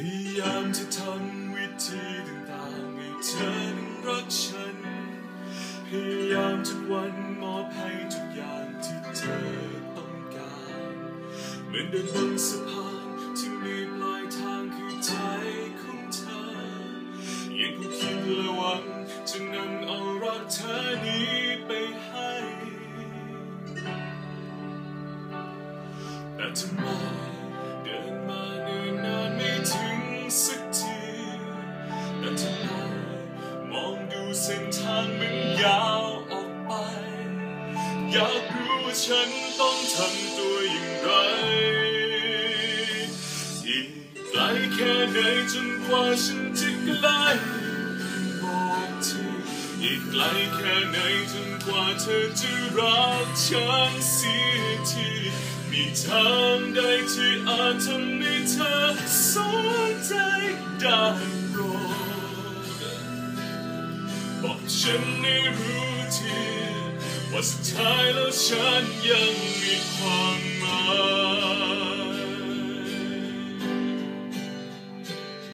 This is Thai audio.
พยายามจะทำวิธีต่างๆให้เธอนั้นรักฉัน พยายามทุกวันมอบให้ทุกอย่างที่เธอต้องการเหมือนเดินบนสะพานที่มีปลายทางคือใจของเธอ ยังคงคิดและหวังจะนำเอารักเธอนี้ไปให้ แต่ทำไม เส้นทางมันยาวออกไป อยากรู้ว่าฉันต้องทำตัวอย่างไร อีกไกลแค่ไหนจนกว่าฉันจะใกล้บอกทีอีกไกลแค่ไหนจนกว่าเธอจะรักฉันเสียทีมีทางใดที่อาจทำให้เธอสนใจได้ บอกฉันให้รู้ทีว่าสุดท้ายแล้วฉันยังมีความหมาย